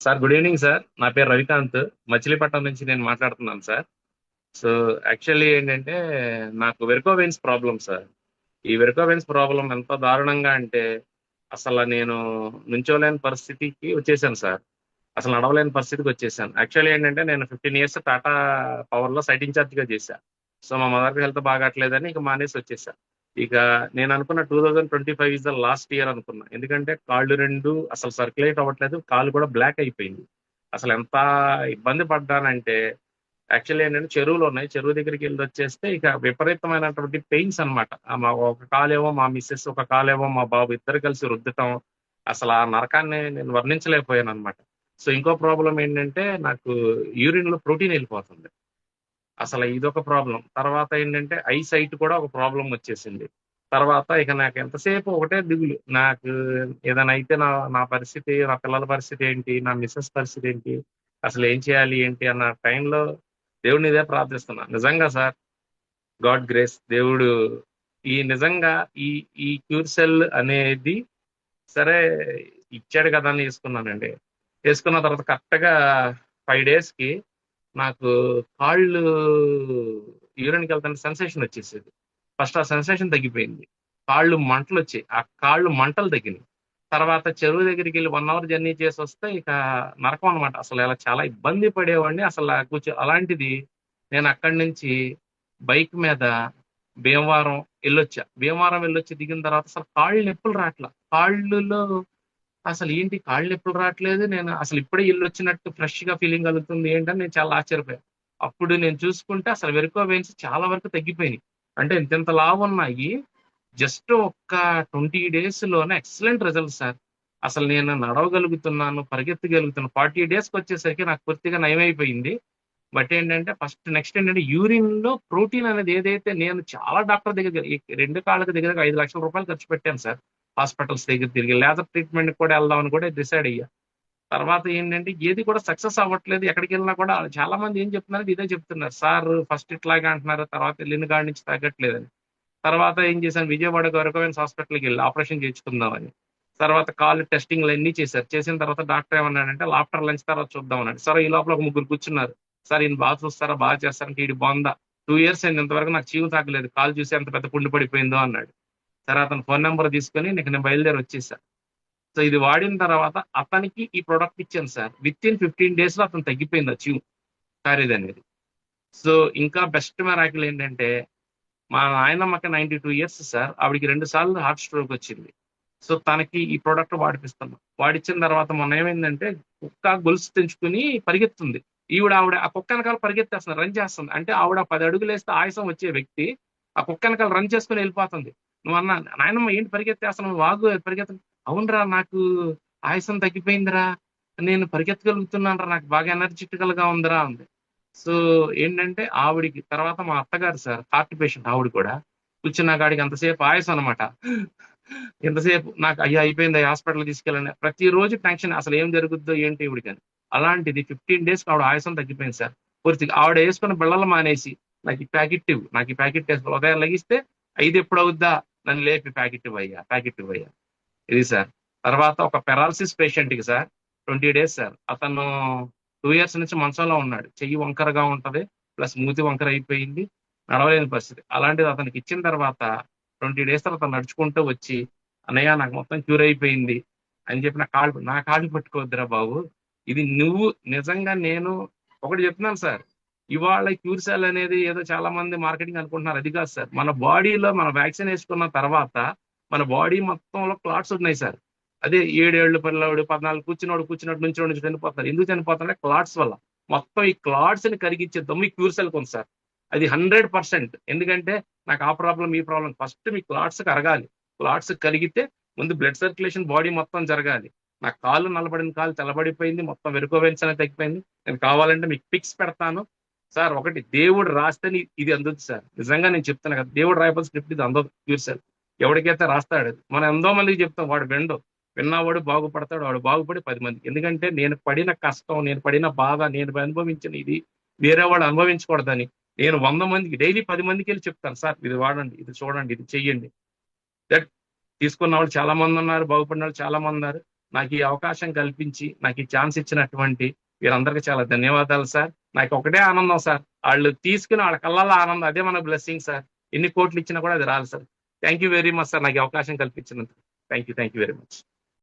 Sir good evening sir నా పేరు రవికాంత్. మచిలీపట్నం నుంచి నేను మాట్లాడుతున్నాను సార్ సో యాక్చువల్లీ ఏంటంటే నాకు వెర్కోవెన్స్ ప్రాబ్లం సార్ ఈ వెర్కోవెన్స్ ప్రాబ్లం ఎంత దారుణంగా అంటే అసలు నేను నుంచోలేని పరిస్థితికి వచ్చేసాను సార్ అసలు నడవలేని పరిస్థితికి వచ్చేసాను. యాక్చువల్లీ ఏంటంటే నేను ఫిఫ్టీన్ ఇయర్స్ టాటా పవర్లో సైట్ ఇన్ఛార్జ్గా చేశాను సో మా మదర్కి హెల్త్ బాగాట్లేదని ఇక మానేసి వచ్చేసాను ఇక నేను అనుకున్న two thousand twenty five is the last year అనుకున్నా. ఎందుకంటే కాళ్ళు రెండు అసలు సర్క్యులేట్ అవ్వట్లేదు కాళ్ళు కూడా బ్లాక్ అయిపోయింది. అసలు ఎంత ఇబ్బంది పడ్డానంటే యాక్చువల్లీ ఏంటంటే చెరువులు ఉన్నాయి. చెరువు దగ్గరికి వెళ్ళి వచ్చేస్తే ఇక విపరీతమైనటువంటి పెయిన్స్ అనమాట మా ఒక కాలేమో మా మిస్సెస్ ఒక కాలేమో మా బాబు ఇద్దరు కలిసి రుద్దటం. అసలు ఆ నరకాన్ని నేను వర్ణించలేకపోయాను అనమాట సో ఇంకో ప్రాబ్లం ఏంటంటే నాకు యూరిన్లో ప్రోటీన్ వెళ్ళిపోతుంది. అసలు ఇదొక ప్రాబ్లం తర్వాత ఏంటంటే ఐ సైట్ కూడా ఒక ప్రాబ్లం వచ్చేసింది. తర్వాత ఇక నాకు ఎంతసేపు ఒకటే దిగులు. నాకు ఏదైనా అయితే నా నా పరిస్థితి నా పిల్లల పరిస్థితి ఏంటి నా మిస్సెస్ పరిస్థితి ఏంటి అసలు ఏం చేయాలి ఏంటి అన్న టైంలో దేవుడిని ఇదే ప్రార్థిస్తున్నా. నిజంగా సార్ గాడ్ గ్రేస్ దేవుడు ఈ నిజంగా ఈ ఈ క్యూర్ సెల్ అనేది సరే ఇచ్చాడు కదా అని వేసుకున్నానండి. వేసుకున్న తర్వాత కరెక్ట్గా ఫైవ్ డేస్కి నాకు కాళ్ళు యూరిన్కి వెళ్తాను సెన్సేషన్ వచ్చేసేది. ఫస్ట్ ఆ సెన్సేషన్ తగ్గిపోయింది. కాళ్ళు మంటలు వచ్చాయి. ఆ కాళ్ళు మంటలు తగ్గినాయి. తర్వాత చెరువు దగ్గరికి వెళ్ళి వన్ అవర్ జర్నీ చేసి వస్తే ఇక నరకం అనమాట అసలు ఇలా చాలా ఇబ్బంది పడేవాడిని. అసలు కూర్చో అలాంటిది నేను అక్కడి నుంచి బైక్ మీద భీమవరం వెళ్ళొచ్చా. భీమవరం వెళ్ళొచ్చి దిగిన తర్వాత అసలు కాళ్ళు నొప్పులు రాట్లా. కాళ్ళులో అసలు ఏంటి కాళ్ళు ఎప్పుడు రావట్లేదు? నేను అసలు ఇప్పుడే ఇల్లు వచ్చినట్టు ఫ్రెష్గా ఫీలింగ్ కలుగుతుంది ఏంటని నేను చాలా ఆశ్చర్యపోయాను. అప్పుడు నేను చూసుకుంటే అసలు వెరుకో వెయిన్స్ చాలా వరకు తగ్గిపోయినాయి. అంటే ఇంత లావు ఉన్నాయి. జస్ట్ ఒక్క ట్వంటీ డేస్లోనే ఎక్సలెంట్ రిజల్ట్ సార్. అసలు నేను నడవగలుగుతున్నాను పరిగెత్తగలుగుతున్నాను. ఫార్టీ డేస్కి వచ్చేసరికి నాకు పూర్తిగా నయమైపోయింది. బట్ ఏంటంటే ఫస్ట్ నెక్స్ట్ ఏంటంటే యూరిన్లో ప్రోటీన్ అనేది ఏదైతే నేను చాలా డాక్టర్ దగ్గర రెండు కాళ్ళకి దగ్గర ఐదు లక్షల రూపాయలు ఖర్చు పెట్టాను సార్. హాస్పిటల్స్ దగ్గర తిరిగి లేజర్ ట్రీట్మెంట్ కూడా వెళ్దామని కూడా డిసైడ్ అయ్యా. తర్వాత ఏంటంటే ఏది కూడా సక్సెస్ అవ్వట్లేదు ఎక్కడికి వెళ్ళినా కూడా చాలా మంది ఏం చెప్తున్నారు ఇదే చెప్తున్నారు. సార్ ఫస్ట్ ఇట్లాగే అంటున్నారు తర్వాత వెళ్ళిన కాడి నుంచి తగ్గట్లేదని. తర్వాత ఏం చేశాను విజయవాడ గౌరవమైన హాస్పిటల్కి వెళ్ళి ఆపరేషన్ చేయించుకుందామని. తర్వాత కాల్ టెస్టింగ్లు అన్ని చేశారు. చేసిన తర్వాత డాక్టర్ ఏమన్నాడంటే ఆఫ్టర్ లంచ్ తర్వాత చూద్దాం అన్నాడు సరే ఈ లోపల ఒక ముగ్గురు కూర్చున్నారు. సార్ ఈయన బాగా చూస్తారా? బాగా చేస్తారంటే ఇది బాగుందా టూ ఇయర్స్ అయింది ఇంతవరకు నాకు చీవు తాగలేదు కాల్ చూసి ఎంత పెద్ద పుండి పడిపోయిందో అన్నాడు. సరే అతను ఫోన్ నెంబర్ తీసుకొని నీకు నేను బయలుదేరి వచ్చేసా. సో ఇది వాడిన తర్వాత అతనికి ఈ ప్రోడక్ట్ ఇచ్చాను సార్. విత్ ఇన్ ఫిఫ్టీన్ డేస్లో అతను తగ్గిపోయింది ఆ ఖరీదు అనేది. సో ఇంకా బెస్ట్ మెరాకిల్ ఏంటంటే మా నాయనమ్మకి నైన్టీ టూ ఇయర్స్ సార్. ఆవిడికి రెండు సార్లు హార్ట్ స్ట్రోక్ వచ్చింది. సో తనకి ఈ ప్రోడక్ట్ వాడిపిస్తున్నాం. వాడిచ్చిన తర్వాత మొన్న ఏమైందంటే కుక్క గొలుసు తెంచుకుని పరిగెత్తుంది. ఈవిడ ఆవిడ ఆ కుక్క వెనకాల పరిగెత్తేస్తుంది రన్ చేస్తుంది. అంటే ఆవిడ పది అడుగులు వేస్తే ఆయాసం వచ్చే వ్యక్తి ఆ కుక్క వెనకాల రన్ చేసుకుని వెళ్ళిపోతుంది. నువ్వు అన్నా నాయనమ్మ ఏంటి పరిగెత్తేస్తున్నావు వాగు పరిగెత్త అవునరా నాకు ఆయాసం తగ్గిపోయిందిరా. నేను పరిగెత్తగలుగుతున్నానరా నాకు బాగా ఎనర్జెటికల్గా ఉందిరా ఉంది సో ఏంటంటే ఆవిడికి తర్వాత మా అత్తగారు సార్ హార్ట్ పేషెంట్ ఆవిడ కూడా కూర్చున్న గాడికి అంతసేపు ఆయాసం అనమాట ఎంతసేపు నాకు అయ్యా అయిపోయింది హాస్పిటల్ తీసుకెళ్ళండి. ప్రతిరోజు టెన్షన్ అసలు ఏం జరుగుద్దో ఏంటి ఇవిడికని అలాంటిది ఫిఫ్టీన్ డేస్ ఆవిడ ఆయాసం తగ్గిపోయింది సార్. పూర్తిగా ఆవిడ వేసుకున్న బిళ్ళలు మానేసి నాకు ఈ ప్యాకెట్ ఇవ్వు నాకు ఈ ప్యాకెట్ వేసుకో ఉదయం లగిస్తే ఐదు ఎప్పుడు అవుద్దా? నన్ను లేపి ప్యాకెట్ ఇవ్వయ్యా ప్యాకెట్ ఇవ్వయ్యా. ఇది సార్. తర్వాత ఒక పెరాలసిస్ పేషెంట్కి సార్ ట్వంటీ డేస్ సార్. అతను టూ ఇయర్స్ నుంచి మంచంలో ఉన్నాడు. చెయ్యి వంకరగా ఉంటది ప్లస్ మూతి వంకర అయిపోయింది నడవలేని పరిస్థితి. అలాంటిది అతనికి ఇచ్చిన తర్వాత ట్వంటీ డేస్ తర్వాత నడుచుకుంటూ వచ్చి అన్నయ్య నాకు మొత్తం క్యూర్ అయిపోయింది అని చెప్పి నా కాళ్ళు నా కాళ్ళు పట్టుకోవద్దురా బాబు. ఇది నువ్వు నిజంగా నేను ఒకటి చెప్తున్నాను సార్. ఇవాళ క్యూర్సెల్ అనేది ఏదో చాలా మంది మార్కెటింగ్ అనుకుంటున్నారు. అది కాదు సార్. మన బాడీలో మన వ్యాక్సిన్ వేసుకున్న తర్వాత మన బాడీ మొత్తంలో క్లాట్స్ ఉన్నాయి సార్. అదే ఏడేళ్ళు పిల్లవాడు పద్నాలుగు కూర్చున్నాడు కూర్చున్నట్టు నుంచి నుంచి చనిపోతున్నారు. ఎందుకు చనిపోతున్నారు? క్లాట్స్ వల్ల. మొత్తం ఈ క్లాట్స్ని కరిగించే దమ్ము ఈ క్యూర్సెల్కి ఉంది సార్. అది హండ్రెడ్ పర్సెంట్. ఎందుకంటే నాకు ఆ ప్రాబ్లం ఈ ప్రాబ్లం ఫస్ట్ మీ క్లాట్స్ కరగాలి. క్లాట్స్ కరిగితే ముందు బ్లడ్ సర్క్యులేషన్ బాడీ మొత్తం జరగాలి. నా కాళ్ళు నలబడిన కాలు తెల్లబడిపోయింది మొత్తం వెరుకోవెన్స్ తగ్గిపోయింది. నేను కావాలంటే మీకు పిక్స్ పెడతాను. సార్ ఒకటి దేవుడు రాస్తే ఇది అందదు సార్. నిజంగా నేను చెప్తాను కదా దేవుడు రాయబోల్ స్క్రిప్ట్ ఇది అందదు క్యూర్ సెల్ ఎవరికైతే రాస్తాడు మనం ఎంతో మందికి చెప్తాం వాడు విండు విన్నవాడు బాగుపడతాడు వాడు బాగుపడి పది మంది ఎందుకంటే నేను పడిన కష్టం నేను పడిన బాధ నేను అనుభవించిన ఇది వేరే వాడు అనుభవించకూడదని నేను వంద మందికి డైలీ పది మందికి వెళ్ళి చెప్తాను. సార్ ఇది వాడండి ఇది చూడండి ఇది చెయ్యండి. దట్ తీసుకున్న వాళ్ళు చాలా మంది ఉన్నారు బాగుపడిన వాళ్ళు చాలా మంది ఉన్నారు. నాకు ఈ అవకాశం కల్పించి నాకు ఈ ఛాన్స్ ఇచ్చినటువంటి వీరందరికీ చాలా ధన్యవాదాలు సార్. నాకు ఒకటే ఆనందం సార్. వాళ్ళు తీసుకుని వాళ్ళ కళ్ళల్లో ఆనందం అదే మన బ్లెస్సింగ్ సార్. ఎన్ని కోట్లు ఇచ్చినా కూడా అది రాదు sir. Thank you very much sir. నాకు అవకాశం కల్పించినందుకు. Thank you thank you very much